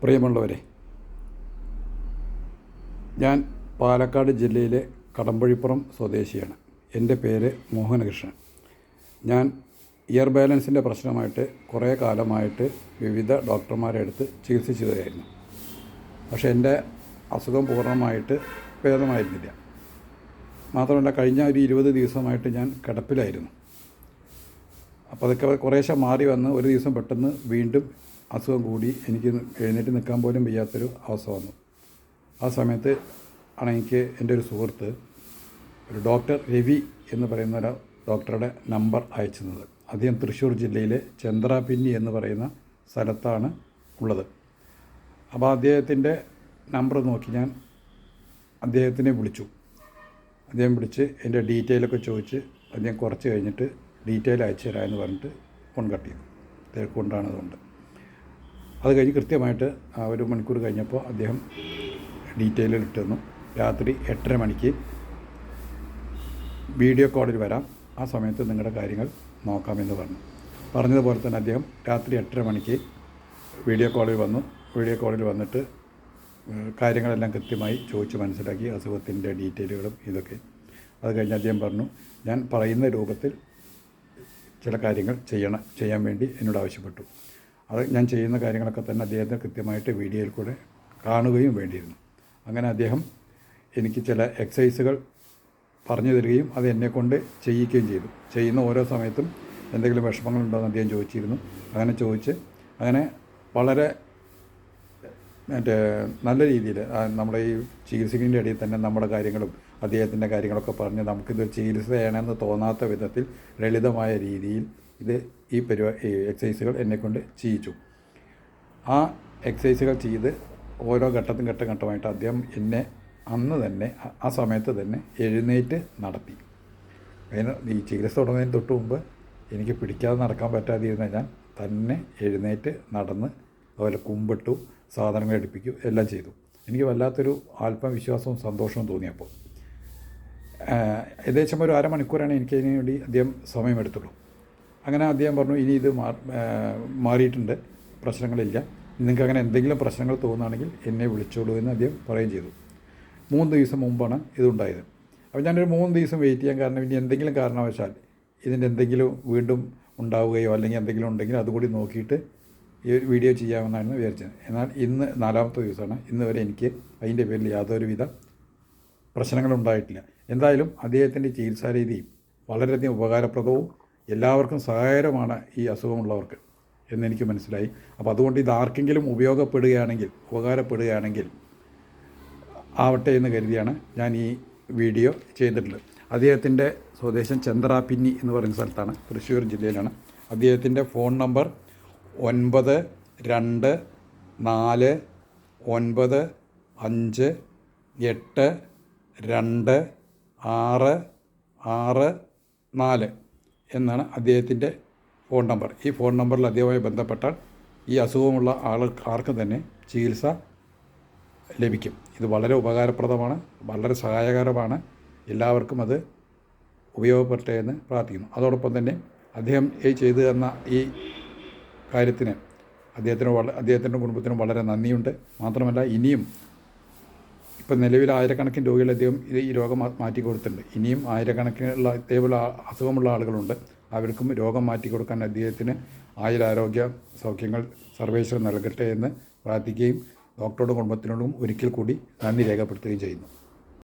പ്രിയമുള്ളവരെ ഞാൻ പാലക്കാട് ജില്ലയിലെ കടമ്പഴിപ്പുറം സ്വദേശിയാണ്. എന്റെ പേര് മോഹനകൃഷ്ണൻ. ഞാൻ ഇയർ ബാലൻസിന്റെ പ്രശ്നമായിട്ട് കുറേ കാലമായിട്ട് വിവിധ ഡോക്ടർമാരെ അടുത്ത് ചികിത്സിച്ചതായിരുന്നു. പക്ഷേ എന്റെ അസുഖം പൂർണമായിട്ട് ഭേദമായിരുന്നില്ല. മാത്രമല്ല കഴിഞ്ഞ ഒരു ഇരുപത് ദിവസമായിട്ട് ഞാൻ കിടപ്പിലായിരുന്നു. അപ്പോൾ അതൊക്കെ കുറേശ്ശെ മാറി വന്ന് ഒരു ദിവസം പെട്ടെന്ന് വീണ്ടും അസുഖം കൂടി എനിക്ക് എഴുന്നേറ്റ് നിൽക്കാൻ പോലും വയ്യാത്തൊരു അവസ്ഥ വന്നു. ആ സമയത്ത് ആണ് എനിക്ക് എന്റെ ഒരു സുഹൃത്ത് ഒരു ഡോക്ടർ രവി എന്ന് പറയുന്ന ഒരു ഡോക്ടറുടെ നമ്പർ അയച്ചിരുന്നത് അദ്ദേഹം തൃശ്ശൂർ ജില്ലയിലെ ചന്ദ്രാപിന്നി എന്ന് പറയുന്ന സ്ഥലത്താണ് ഉള്ളത്. അപ്പോൾ അദ്ദേഹത്തിന്റെ നമ്പർ നോക്കി ഞാൻ അദ്ദേഹത്തിനെ വിളിച്ചു. അദ്ദേഹം വിളിച്ച് എന്റെ ഡീറ്റെയിലൊക്കെ ചോദിച്ച് അദ്ദേഹം കുറച്ച് കഴിഞ്ഞിട്ട് ഡീറ്റെയിൽ അയച്ചു തരാമെന്ന് പറഞ്ഞിട്ട് ഫോൺ കട്ട് ചെയ്തു. തിരക്കുകൊണ്ടാണ് അതുകൊണ്ട്. അത് കഴിഞ്ഞ് കൃത്യമായിട്ട് ഒരു മണിക്കൂർ കഴിഞ്ഞപ്പോൾ അദ്ദേഹം ഡീറ്റെയിലിൽ ഇട്ട് രാത്രി എട്ടര മണിക്ക് വീഡിയോ കോളിൽ വരാം. ആ സമയത്ത് നിങ്ങളുടെ കാര്യങ്ങൾ നോക്കാമെന്ന് പറഞ്ഞു. പറഞ്ഞതുപോലെ തന്നെ അദ്ദേഹം രാത്രി എട്ടര മണിക്ക് വീഡിയോ കോളിൽ വന്നു. വീഡിയോ കോളിൽ വന്നിട്ട് കാര്യങ്ങളെല്ലാം കൃത്യമായി ചോദിച്ച് മനസ്സിലാക്കി അസുഖത്തിന്റെ ഡീറ്റെയിലുകളും ഇതൊക്കെ. അത് കഴിഞ്ഞ് അദ്ദേഹം പറഞ്ഞു ഞാൻ പറയുന്ന രൂപത്തിൽ ചില കാര്യങ്ങൾ ചെയ്യണം ചെയ്യാൻ വേണ്ടി എന്നോട് ആവശ്യപ്പെട്ടു. അത് ഞാൻ ചെയ്യുന്ന കാര്യങ്ങളൊക്കെ തന്നെ അദ്ദേഹത്തെ കൃത്യമായിട്ട് വീഡിയോയിൽ കൂടെ കാണുകയും വേണ്ടിയിരുന്നു. അങ്ങനെ അദ്ദേഹം എനിക്ക് ചില എക്സസൈസുകൾ പറഞ്ഞു തരികയും അത് എന്നെക്കൊണ്ട് ചെയ്യിക്കുകയും ചെയ്തു. ചെയ്യുന്ന ഓരോ സമയത്തും എന്തെങ്കിലും വിഷമങ്ങളുണ്ടോ എന്ന് അദ്ദേഹം ചോദിച്ചിരുന്നു. അങ്ങനെ ചോദിച്ച് അങ്ങനെ വളരെ മറ്റേ നല്ല രീതിയിൽ നമ്മുടെ ഈ ചികിത്സിക്കുന്നതിന്റെ ഇടയിൽ തന്നെ നമ്മുടെ കാര്യങ്ങളും അദ്ദേഹത്തിന്റെ കാര്യങ്ങളൊക്കെ പറഞ്ഞ് നമുക്കിത് ചികിത്സയാണെന്ന് തോന്നാത്ത വിധത്തിൽ ലളിതമായ രീതിയിൽ ഇത് ഈ പരിപാടി ഈ എക്സസൈസുകൾ എന്നെക്കൊണ്ട് ചെയ്യിച്ചു. ആ എക്സസൈസുകൾ ചെയ്ത് ഓരോ ഘട്ടത്തും ഘട്ടം ഘട്ടമായിട്ട് അദ്ദേഹം എന്നെ അന്ന് തന്നെ ആ- സമയത്ത് തന്നെ എഴുന്നേറ്റ് നടത്തി. ഈ ചികിത്സ തുടങ്ങുന്നതിന് തൊട്ട് മുമ്പ് എനിക്ക് പിടിക്കാതെ നടക്കാൻ പറ്റാതിരുന്ന ഞാൻ തന്നെ എഴുന്നേറ്റ് നടന്ന് അതുപോലെ കുമ്പിട്ടു സാധനങ്ങൾ എടുപ്പിക്കും എല്ലാം ചെയ്തു. എനിക്ക് വല്ലാത്തൊരു ആത്മവിശ്വാസവും സന്തോഷവും തോന്നിയപ്പോൾ. ഏകദേശം ഒരു അരമണിക്കൂറാണ് എനിക്ക് അതിന് വേണ്ടി അദ്ദേഹം സമയമെടുത്തുള്ളൂ. അങ്ങനെ അദ്ദേഹം പറഞ്ഞു ഇനി ഇത് മാറിയിട്ടുണ്ട്. പ്രശ്നങ്ങളില്ല. നിങ്ങൾക്ക് അങ്ങനെ എന്തെങ്കിലും പ്രശ്നങ്ങൾ തോന്നുകയാണെങ്കിൽ എന്നെ വിളിച്ചോളൂ എന്ന് അദ്ദേഹം പറയുകയും ചെയ്തു. മൂന്ന് ദിവസം മുമ്പാണ് ഇതുണ്ടായത്. അപ്പോൾ ഞാനൊരു മൂന്ന് ദിവസം വെയിറ്റ് ചെയ്യാൻ കാരണം ഇനി എന്തെങ്കിലും കാരണവശാൽ ഇതിന്റെ എന്തെങ്കിലും വീണ്ടും ഉണ്ടാവുകയോ അല്ലെങ്കിൽ എന്തെങ്കിലും ഉണ്ടെങ്കിൽ അതുകൂടി നോക്കിയിട്ട് ഈ ഒരു വീഡിയോ ചെയ്യാമെന്നായിരുന്നു വിചാരിച്ചത്. എന്നാൽ ഇന്ന് നാലാമത്തെ ദിവസമാണ്. ഇന്ന് വരെ എനിക്ക് അതിന്റെ പേരിൽ യാതൊരുവിധ പ്രശ്നങ്ങളുണ്ടായിട്ടില്ല. എന്തായാലും അദ്ദേഹത്തിന്റെ ചികിത്സാ രീതി വളരെയധികം ഉപകാരപ്രദവും എല്ലാവർക്കും സഹായകരമാണ് ഈ അസുഖമുള്ളവർക്ക് എന്നെനിക്ക് മനസ്സിലായി. അപ്പോൾ അതുകൊണ്ട് ഇത് ആർക്കെങ്കിലും ഉപയോഗപ്പെടുകയാണെങ്കിൽ ഉപകാരപ്പെടുകയാണെങ്കിൽ ആവട്ടെ എന്ന് കരുതിയാണ് ഞാൻ ഈ വീഡിയോ ചെയ്തിട്ടുള്ളത്. അദ്ദേഹത്തിന്റെ സ്വദേശം ചന്ദ്രാപിന്നി എന്ന് പറയുന്ന സ്ഥലത്താണ് തൃശ്ശൂർ ജില്ലയിലാണ്. അദ്ദേഹത്തിന്റെ ഫോൺ നമ്പർ ഒൻപത് രണ്ട് നാല് ഒൻപത് അഞ്ച് എട്ട് രണ്ട് ആറ് ആറ് നാല്. എന്നാണ് അദ്ദേഹത്തിന്റെ ഫോൺ നമ്പർ. ഈ ഫോൺ നമ്പറിൽ അദ്ദേഹവുമായി ബന്ധപ്പെട്ടാൽ ഈ അസുഖമുള്ള ആൾ ആർക്കും തന്നെ ചികിത്സ ലഭിക്കും. ഇത് വളരെ ഉപകാരപ്രദമാണ് വളരെ സഹായകരമാണ്. എല്ലാവർക്കും അത് ഉപയോഗപ്പെട്ടേ എന്ന് പ്രാർത്ഥിക്കുന്നു. അതോടൊപ്പം തന്നെ അദ്ദേഹം ഈ ചെയ്തു തന്ന ഈ കാര്യത്തിന് അദ്ദേഹത്തിന് വള അദ്ദേഹത്തിന്റെ കുടുംബത്തിനും വളരെ നന്ദിയുണ്ട്. മാത്രമല്ല ഇനിയും ഇപ്പം നിലവിൽ ആയിരക്കണക്കിന് രോഗികൾ അദ്ദേഹം ഇത് ഈ രോഗം മാറ്റി കൊടുത്തിട്ടുണ്ട്. ഇനിയും ആയിരക്കണക്കിനുള്ള ഇതേപോലെ അസുഖമുള്ള ആളുകളുണ്ട്. അവർക്കും രോഗം മാറ്റി കൊടുക്കാൻ അദ്ദേഹത്തിന് ആയുരാരോഗ്യ സൗഖ്യങ്ങൾ സർവേശ്വരൻ നൽകട്ടെ എന്ന് പ്രാർത്ഥിക്കുകയും ഡോക്ടറുടെ കുടുംബത്തിനോടും ഒരിക്കൽ കൂടി നന്ദി രേഖപ്പെടുത്തുകയും ചെയ്യുന്നു.